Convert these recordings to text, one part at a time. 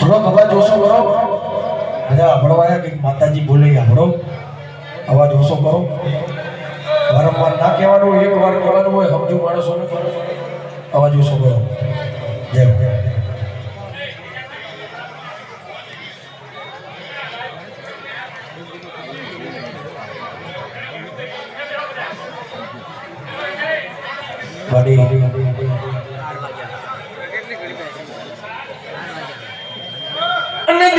થોડોક અવાજ ઓછો કરો. બધા સાંભળવાયા કંઈક માતાજી બોલે એ સાંભળો અવાજ ઓછો કરો. વારંવાર ના કહેવાનું, એક વાર કહેવાનું હોય, સમજુ માણસોને. અવાજ ઓછો કરો. જય Bali. Enam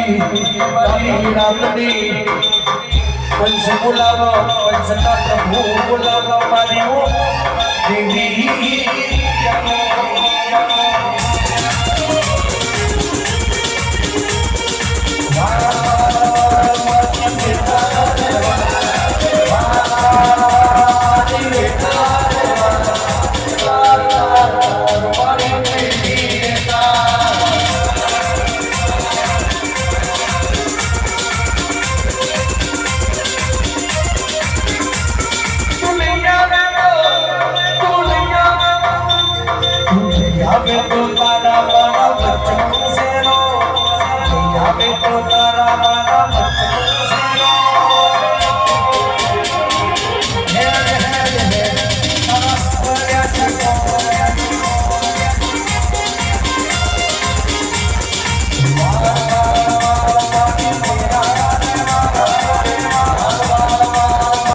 મારી મારી રામની પંચ બોલાવો પંચના પ્રભુ બોલાવો મારી દેવી તારા